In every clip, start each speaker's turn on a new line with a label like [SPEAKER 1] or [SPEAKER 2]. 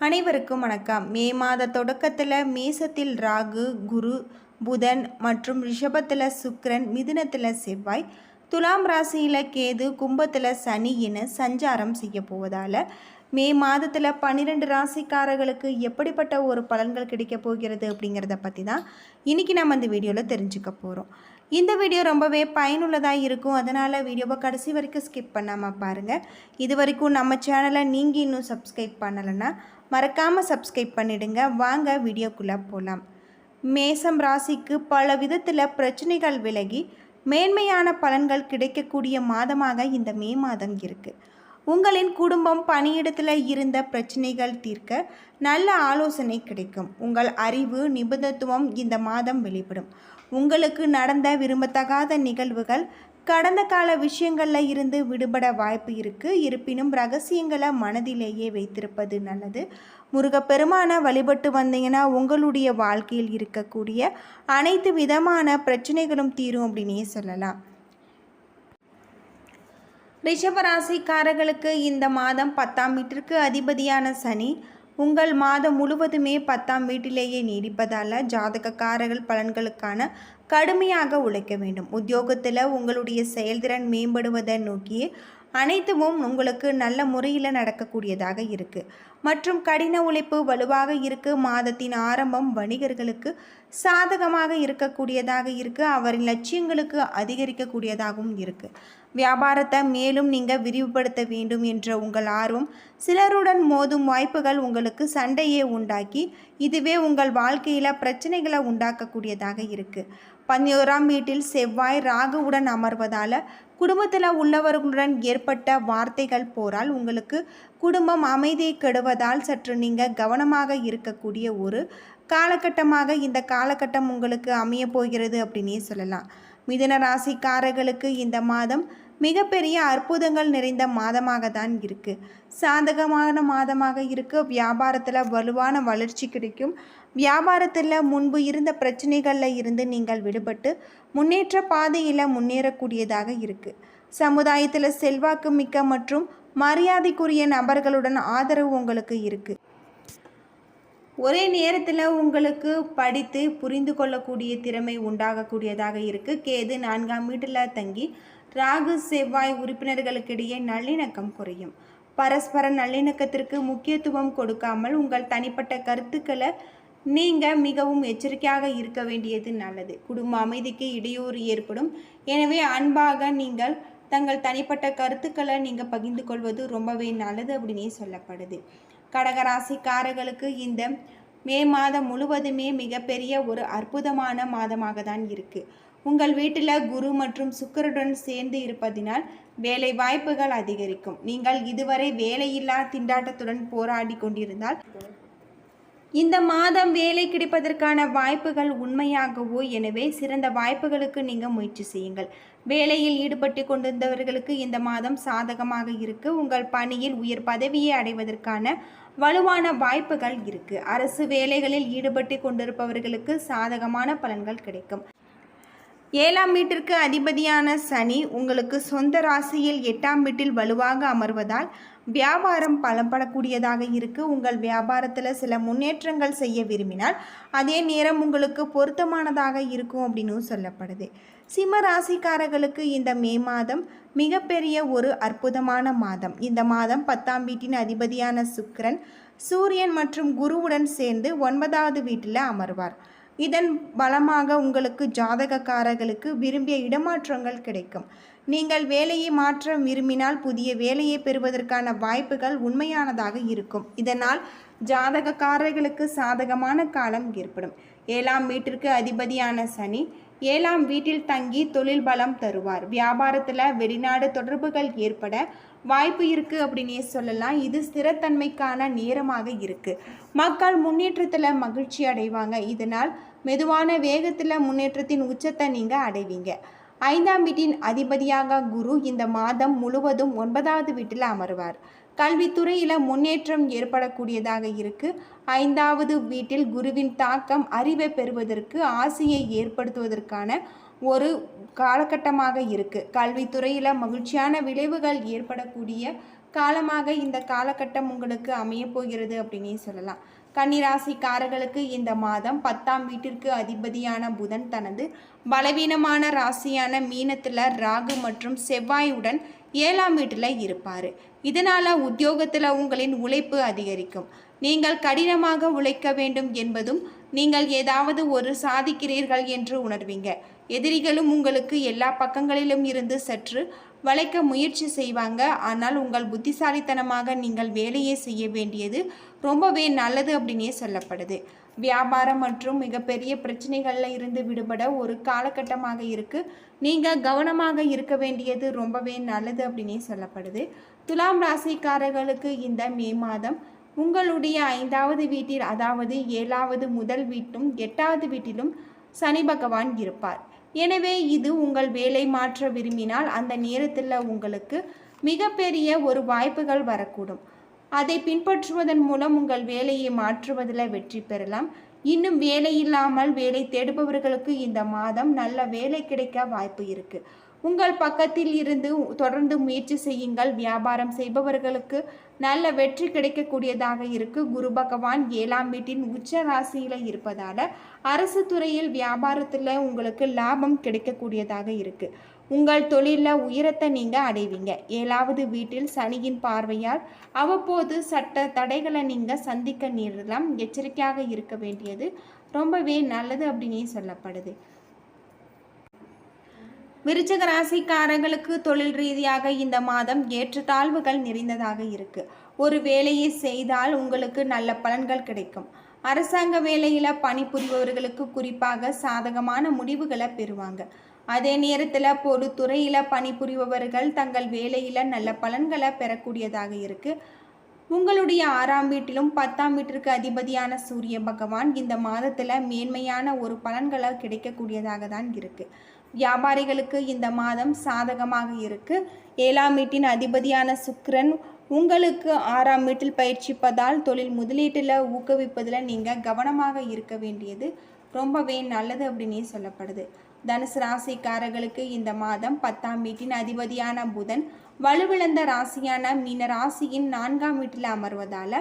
[SPEAKER 1] அனைவருக்கும் வணக்கம். மே மாத தொடக்கத்தில் மேசத்தில் ராகு குரு புதன் மற்றும் ரிஷபத்தில் சுக்ரன் மிதுனத்தில் செவ்வாய் துலாம் ராசியில் கேது கும்பத்தில் சனி என சஞ்சாரம் செய்ய போவதால் மே மாதத்தில் பன்னிரெண்டு ராசிக்காரர்களுக்கு எப்படிப்பட்ட ஒரு பலன்கள் கிடைக்க போகிறது அப்படிங்கிறத பற்றி தான் இன்றைக்கி நம்ம இந்த வீடியோவில் தெரிஞ்சுக்க போகிறோம் இந்த வீடியோ ரொம்பவே பயனுள்ளதாக இருக்கும். அதனால் வீடியோவை கடைசி வரைக்கும் ஸ்கிப் பண்ணாமல் பாருங்கள் இது வரைக்கும் நம்ம சேனலை நீங்கள் இன்னும் சப்ஸ்கிரைப் பண்ணலைன்னா மறக்காமல் சப்ஸ்கிரைப் பண்ணிவிடுங்க வாங்க வீடியோக்குள்ளே போகலாம் மேசம் ராசிக்கு பல விதத்தில் பிரச்சனைகள் விலகி மேன்மையான பலன்கள் கிடைக்கக்கூடிய மாதமாக இந்த மே மாதம் இருக்குது உங்களின் குடும்பம் பணியிடத்தில் இருந்த பிரச்சனைகள் தீர்க்க நல்ல ஆலோசனை கிடைக்கும். உங்கள் அறிவு நிபுணத்துவம் இந்த மாதம் வெளிப்படும். உங்களுக்கு நடந்த விரும்பத்தகாத நிகழ்வுகள் கடந்த கால விஷயங்களில் இருந்து விடுபட வாய்ப்பு இருக்குது இருப்பினும் ரகசியங்களை மனதிலேயே வைத்திருப்பது நல்லது. முருகப்பெருமான வழிபட்டு வந்தீங்கன்னா உங்களுடைய வாழ்க்கையில் இருக்கக்கூடிய அனைத்து விதமான பிரச்சனைகளும் தீரும் அப்படின்னே சொல்லலாம். ரிஷபராசிக்காரர்களுக்கு இந்த மாதம் பத்தாம் வீட்டிற்கு அதிபதியான சனி உங்கள் மாதம் முழுவதுமே பத்தாம் வீட்டிலேயே நீடிப்பதால் ஜாதகக்காரர்கள் பலன்களுக்கான கடுமையாக உழைக்க வேண்டும். உத்தியோகத்தில் உங்களுடைய செயல்திறன் மேம்படுவதை நோக்கி அனைத்தும் உங்களுக்கு நல்ல முறையில் நடக்கக்கூடியதாக இருக்குது மற்றும் கடின உழைப்பு வலுவாக இருக்கு. மாதத்தின் ஆரம்பம் வணிகர்களுக்கு சாதகமாக இருக்கக்கூடியதாக இருக்குது அவரின் லட்சியங்களுக்கு அதிகரிக்கக்கூடியதாகவும் இருக்குது வியாபாரத்தை மேலும் நீங்கள் விரிவுபடுத்த வேண்டும் என்ற உங்கள் ஆர்வம் சிலருடன் மோதும் வாய்ப்புகள் உங்களுக்கு சண்டையே உண்டாக்கி இதுவே உங்கள் வாழ்க்கையில் பிரச்சனைகளை உண்டாக்கக்கூடியதாக இருக்குது பதினோராம் வீட்டில் செவ்வாய் ராகுவுடன் அமர்வதால் குடும்பத்தில் உள்ளவர்களுடன் ஏற்பட்ட வார்த்தைகள் போரால் உங்களுக்கு குடும்பம் அமைதியை கெடுவதால் சற்று நீங்கள் கவனமாக இருக்கக்கூடிய ஒரு காலகட்டமாக இந்த காலகட்டம் உங்களுக்கு அமைய போகிறது அப்படின்னே சொல்லலாம். மிதன ராசிக்காரர்களுக்கு இந்த மாதம் மிகப்பெரிய அற்புதங்கள் நிறைந்த மாதமாக தான் இருக்குது சாதகமான மாதமாக இருக்க. வியாபாரத்தில் வலுவான வளர்ச்சி கிடைக்கும். வியாபாரத்தில் முன்பு இருந்த பிரச்சனைகளில் இருந்து நீங்கள் விடுபட்டு முன்னேற்ற பாதையில் முன்னேறக்கூடியதாக இருக்குது சமுதாயத்தில் செல்வாக்கு மிக்க மற்றும் மரியாதைக்குரிய நபர்களுடன் ஆதரவு உங்களுக்கு இருக்குது ஒரே நேரத்தில் உங்களுக்கு படித்து புரிந்து கொள்ளக்கூடிய திறமை உண்டாகக்கூடியதாக இருக்குது கேது நான்காம் வீட்டில் தங்கி ராகு செவ்வாய் உறுப்பினர்களுக்கிடையே நல்லிணக்கம் குறையும். பரஸ்பர நல்லிணக்கத்திற்கு முக்கியத்துவம் கொடுக்காமல் உங்கள் தனிப்பட்ட கருத்துக்களை நீங்கள் மிகவும் எச்சரிக்கையாக இருக்க வேண்டியது நல்லது. குடும்ப அமைதிக்கு இடையூறு ஏற்படும். எனவே அன்பாக நீங்கள் தங்கள் தனிப்பட்ட கருத்துக்களை நீங்கள் பகிர்ந்து கொள்வது ரொம்பவே நல்லது அப்படின்னே சொல்லப்படுது. கடகராசிக்காரர்களுக்கு இந்த மே மாதம் முழுவதுமே மிகப்பெரிய ஒரு அற்புதமான மாதமாக தான் இருக்குது உங்கள் வீட்டில் குரு மற்றும் சுக்கருடன் சேர்ந்து இருப்பதினால் வேலை வாய்ப்புகள் அதிகரிக்கும். நீங்கள் இதுவரை வேலையில்லா திண்டாட்டத்துடன் போராடி கொண்டிருந்தால் இந்த மாதம் வேலை கிடைப்பதற்கான வாய்ப்புகள் உண்மையாகவோ எனவே சிறந்த வாய்ப்புகளுக்கு நீங்கள் முயற்சி செய்யுங்கள். வேலையில் ஈடுபட்டு கொண்டிருந்தவர்களுக்கு இந்த மாதம் சாதகமாக இருக்கு. உங்கள் பணியில் உயர் பதவியை அடைவதற்கான வலுவான வாய்ப்புகள் இருக்கு. அரசு வேலைகளில் ஈடுபட்டு கொண்டிருப்பவர்களுக்கு சாதகமான பலன்கள் கிடைக்கும். ஏழாம் வீட்டிற்கு அதிபதியான சனி உங்களுக்கு சொந்த ராசியில் எட்டாம் வீட்டில் வலுவாக அமர்வதால் வியாபாரம் பலப்படக்கூடியதாக இருக்கு. உங்கள் வியாபாரத்தில் சில முன்னேற்றங்கள் செய்ய விரும்பினால் அதே நேரம் உங்களுக்கு பொருத்தமானதாக இருக்கும் அப்படின்னு சொல்லப்படுது. சிம்ம ராசிக்காரர்களுக்கு இந்த மே மாதம் மிகப்பெரிய ஒரு அற்புதமான மாதம். இந்த மாதம் பத்தாம் வீட்டின் அதிபதியான சுக்கரன் சூரியன் மற்றும் குருவுடன் சேர்ந்து ஒன்பதாவது வீட்டில் அமர்வார். இதன் பலமாக உங்களுக்கு ஜாதகக்காரர்களுக்கு விரும்பிய இடமாற்றங்கள் கிடைக்கும். நீங்கள் வேலையை மாற்ற விரும்பினால் புதிய வேலையை பெறுவதற்கான வாய்ப்புகள் உண்மையானதாக இருக்கும். இதனால் ஜாதகக்காரர்களுக்கு சாதகமான காலம் ஏற்படும். ஏழாம் வீட்டிற்கு அதிபதியான சனி ஏழாம் வீட்டில் தங்கி தொழில் பலம் தருவார். வியாபாரத்தில் வெளிநாடு தொடர்புகள் ஏற்பட வாய்ப்பு இருக்குது அப்படின்னே சொல்லலாம். இது ஸ்திரத்தன்மைக்கான நேரமாக இருக்குது மக்கள் முன்னேற்றத்தில் மகிழ்ச்சி அடைவாங்க. இதனால் மெதுவான வேகத்தில் முன்னேற்றத்தின் உச்சத்தை நீங்கள் அடைவீங்க. ஐந்தாம் வீட்டின் அதிபதியாக குரு இந்த மாதம் முழுவதும் ஒன்பதாவது வீட்டில் அமர்வார். கல்வித்துறையில் முன்னேற்றம் ஏற்படக்கூடியதாக இருக்கு. ஐந்தாவது வீட்டில் குருவின் தாக்கம் அறிவை பெறுவதற்கு ஆசையை ஏற்படுத்துவதற்கான ஒரு காலகட்டமாக இருக்குது கல்வித்துறையில் மகிழ்ச்சியான விளைவுகள் ஏற்படக்கூடிய காலமாக இந்த காலகட்டம் உங்களுக்கு அமையப்போகிறது அப்படின்னே சொல்லலாம். கன்னிராசிக்காரர்களுக்கு இந்த மாதம் பத்தாம் வீட்டிற்கு அதிபதியான புதன் தனது பலவீனமான ராசியான மீனத்தில் ராகு மற்றும் செவ்வாயுடன் ஏழாம் வீட்டில் இருப்பார். இதனால் உத்தியோகத்தில் உங்களின் உழைப்பு அதிகரிக்கும். நீங்கள் கடினமாக உழைக்க வேண்டும் என்பதும் நீங்கள் ஏதாவது ஒரு சாதிக்கிறீர்கள் என்று உணர்வீங்க. எதிரிகளும் உங்களுக்கு எல்லா பக்கங்களிலும் இருந்து சற்று வளைக்க முயற்சி செய்வாங்க. ஆனால் உங்கள் புத்திசாலித்தனமாக நீங்கள் வேலையை செய்ய வேண்டியது ரொம்பவே நல்லது அப்படின்னே சொல்லப்படுது. வியாபாரம் மற்றும் மிகப்பெரிய பிரச்சனைகளில் இருந்து விடுபட ஒரு காலகட்டமாக இருக்குது நீங்கள் கவனமாக இருக்க வேண்டியது ரொம்பவே நல்லது அப்படின்னே சொல்லப்படுது. துலாம் ராசிக்காரர்களுக்கு இந்த மே மாதம் உங்களுடைய ஐந்தாவது வீட்டில் அதாவது ஏழாவது முதல் வீட்டும் எட்டாவது வீட்டிலும் சனி பகவான் இருப்பார். எனவே இது உங்கள் வேலை மாற்ற விரும்பினால் அந்த நேரத்தில் உங்களுக்கு மிகப்பெரிய ஒரு வாய்ப்புகள் வரக்கூடும். அதை பின்பற்றுவதன் மூலம் உங்கள் வேலையை மாற்றுவதில் வெற்றி பெறலாம். இன்னும் வேலை இல்லாமல் வேலை தேடுபவர்களுக்கு இந்த மாதம் நல்ல வேலை கிடைக்க வாய்ப்பு இருக்குது உங்கள் பக்கத்தில் இருந்து தொடர்ந்து முயற்சி செய்யுங்கள். வியாபாரம் செய்பவர்களுக்கு நல்ல வெற்றி கிடைக்கக்கூடியதாக இருக்கு. குரு பகவான் ஏழாம் வீட்டின் உச்ச ராசியில இருப்பதால அரசு துறையில் வியாபாரத்தில் உங்களுக்கு லாபம் கிடைக்கக்கூடியதாக இருக்கு. உங்கள் தொழிலில் உயரத்தை நீங்கள் அடைவீங்க. ஏழாவது வீட்டில் சனியின் பார்வையால் அவ்வப்போது சட்ட தடைகளை நீங்கள் சந்திக்க நேரலாம் எச்சரிக்கையாக இருக்க வேண்டியது ரொம்பவே நல்லது அப்படின்னே சொல்லப்படுது. விருச்சக ராசிக்காரர்களுக்கு தொழில் ரீதியாக இந்த மாதம் ஏற்றத்தாழ்வுகள் நிறைந்ததாக இருக்கு. ஒரு வேலையை செய்தால் உங்களுக்கு நல்ல பலன்கள் கிடைக்கும். அரசாங்க வேலையில் பணிபுரிபவர்களுக்கு குறிப்பாக சாதகமான முடிவுகளை பெறுவாங்க. அதே நேரத்தில் பொதுத்துறையில் பணிபுரிபவர்கள் தங்கள் வேலையில் நல்ல பலன்களை பெறக்கூடியதாக இருக்குது உங்களுடைய ஆறாம் வீட்டிலும் பத்தாம் வீட்டிற்கு அதிபதியான சூரிய பகவான் இந்த மாதத்தில் மேன்மையான ஒரு பலன்களை கிடைக்கக்கூடியதாக தான் இருக்குது வியாபாரிகளுக்கு இந்த மாதம் சாதகமாக இருக்கு. ஏழாம் வீட்டின் அதிபதியான சுக்ரன் உங்களுக்கு ஆறாம் வீட்டில் பயிற்சிப்பதால் தொழில் முதலீட்டில் ஊக்குவிப்பதில் நீங்கள் கவனமாக இருக்க வேண்டியது. ரொம்பவே நல்லது அப்படின்னே சொல்லப்படுது. தனுசு ராசிக்காரர்களுக்கு இந்த மாதம் பத்தாம் வீட்டின் அதிபதியான புதன் வலுவிழந்த ராசியான மீன ராசியின் நான்காம் வீட்டில் அமர்வதால்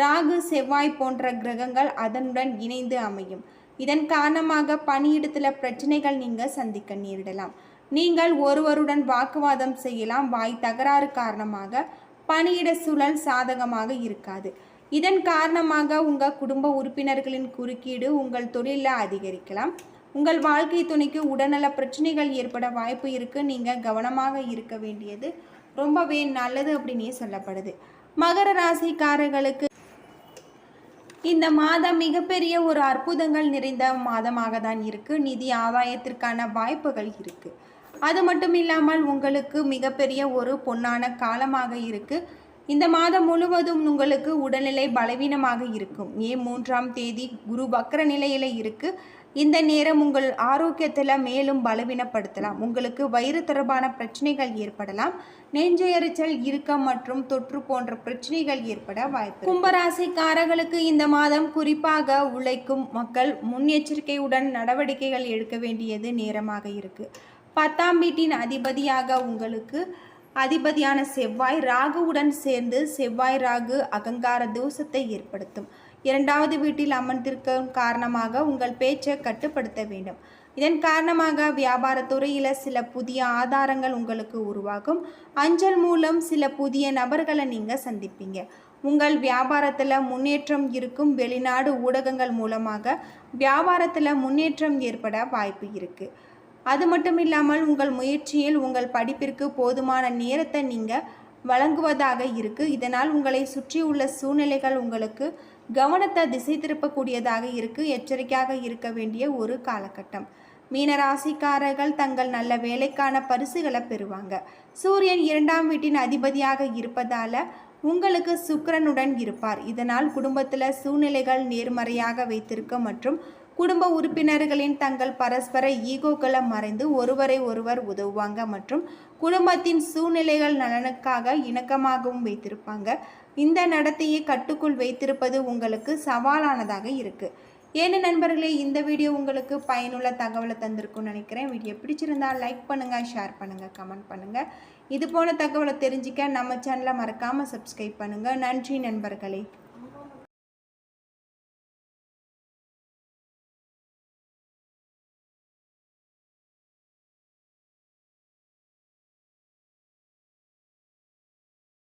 [SPEAKER 1] ராகு செவ்வாய் போன்ற கிரகங்கள் அதனுடன் இணைந்து அமையும். இதன் காரணமாக பணியிடத்தில் பிரச்சனைகள் நீங்கள் சந்திக்க நேரிடலாம். நீங்கள் ஒருவருடன் வாக்குவாதம் செய்யலாம். வாய் தகராறு காரணமாக பணியிட சூழல் சாதகமாக இருக்காது. இதன் காரணமாக உங்கள் குடும்ப உறுப்பினர்களின் குறுக்கீடு உங்கள் தொழிலில் அதிகரிக்கலாம். உங்கள் வாழ்க்கை துணைக்கு உடல்நல பிரச்சனைகள் ஏற்பட வாய்ப்பு இருக்கு. நீங்கள் கவனமாக இருக்க வேண்டியது ரொம்பவே நல்லது அப்படின்னே சொல்லப்படுது. மகர ராசிக்காரர்களுக்கு இந்த மாதம் மிகப்பெரிய ஒரு அற்புதங்கள் நிறைந்த மாதமாக தான் இருக்குது நிதி ஆதாயத்திற்கான வாய்ப்புகள் இருக்குது அது மட்டும் இல்லாமல் உங்களுக்கு மிகப்பெரிய ஒரு பொன்னான காலமாக இருக்குது இந்த மாதம் முழுவதும் உங்களுக்கு உடல்நிலை பலவீனமாக இருக்கும். மே மூன்றாம் தேதி குரு வக்கர நிலையில இருக்கு. இந்த நேரம் உங்கள் ஆரோக்கியத்தில் மேலும் பலவீனப்படுத்தலாம். உங்களுக்கு வயிறு தொடர்பான பிரச்சனைகள் ஏற்படலாம். நெஞ்ச எரிச்சல் இறுக்கம் மற்றும் தொற்று போன்ற பிரச்சனைகள் ஏற்பட வாய்ப்பு கும்பராசிக்காரர்களுக்கு இந்த மாதம் குறிப்பாக உழைக்கும் மக்கள் முன்னெச்சரிக்கையுடன் நடவடிக்கைகள் எடுக்க வேண்டியது நேரமாக இருக்கு. பத்தாம் வீட்டின் அதிபதியாக உங்களுக்கு அதிபதியான செவ்வாய் ராகுவுடன் சேர்ந்து செவ்வாய் ராகு அகங்கார தோஷத்தை ஏற்படுத்தும். இரண்டாவது வீட்டில் அமர்ந்திருக்கும் காரணமாக உங்கள் பேச்சை கட்டுப்படுத்த வேண்டும். இதன் காரணமாக வியாபாரத்துறையில் சில புதிய ஆதாரங்கள் உங்களுக்கு உருவாகும். அஞ்சல் மூலம் சில புதிய நபர்களை நீங்கள் சந்திப்பீங்க. உங்கள் வியாபாரத்தில் முன்னேற்றம் இருக்கும் வெளிநாடு ஊடகங்கள் மூலமாக வியாபாரத்தில் முன்னேற்றம் ஏற்பட வாய்ப்பு இருக்குது அது மட்டும் இல்லாமல் உங்கள் முயற்சியில் உங்கள் படிப்பிற்கு போதுமான நேரத்தை நீங்கள் வழங்குவதாக இருக்கு. இதனால் உங்களை சுற்றியுள்ள சூழ்நிலைகள் உங்களுக்கு கவனத்தை திசை திருப்பக்கூடியதாக இருக்குது எச்சரிக்கையாக இருக்க வேண்டிய ஒரு காலகட்டம். மீனராசிக்காரர்கள் தங்கள் நல்ல வேலைக்கான பரிசுகளை பெறுவாங்க. சூரியன் இரண்டாம் வீட்டின் அதிபதியாக இருப்பதால் உங்களுக்கு சுக்கரனுடன் இருப்பார். இதனால் குடும்பத்தில் சூழ்நிலைகள் நேர்மறையாக வைத்திருக்க மற்றும் குடும்ப உறுப்பினர்களின் தங்கள் பரஸ்பர ஈகோக்களை மறைந்து ஒருவரை ஒருவர் உதவுவாங்க மற்றும் குடும்பத்தின் சூழ்நிலைகள் நலனுக்காக இணக்கமாகவும் வைத்திருப்பாங்க. இந்த நடத்தையை கட்டுக்குள் வைத்திருப்பது உங்களுக்கு சவாலானதாக இருக்குது ஏன்னு நண்பர்களே இந்த வீடியோ உங்களுக்கு பயனுள்ள தகவலை தந்திருக்கும்னு நினைக்கிறேன். வீடியோ பிடிச்சிருந்தா லைக் பண்ணுங்கள் ஷேர் பண்ணுங்கள் கமெண்ட் பண்ணுங்கள் இது போல தகவலை தெரிஞ்சிக்க நம்ம சேனலை மறக்காமல் சப்ஸ்கிரைப் பண்ணுங்கள் நன்றி நண்பர்களே.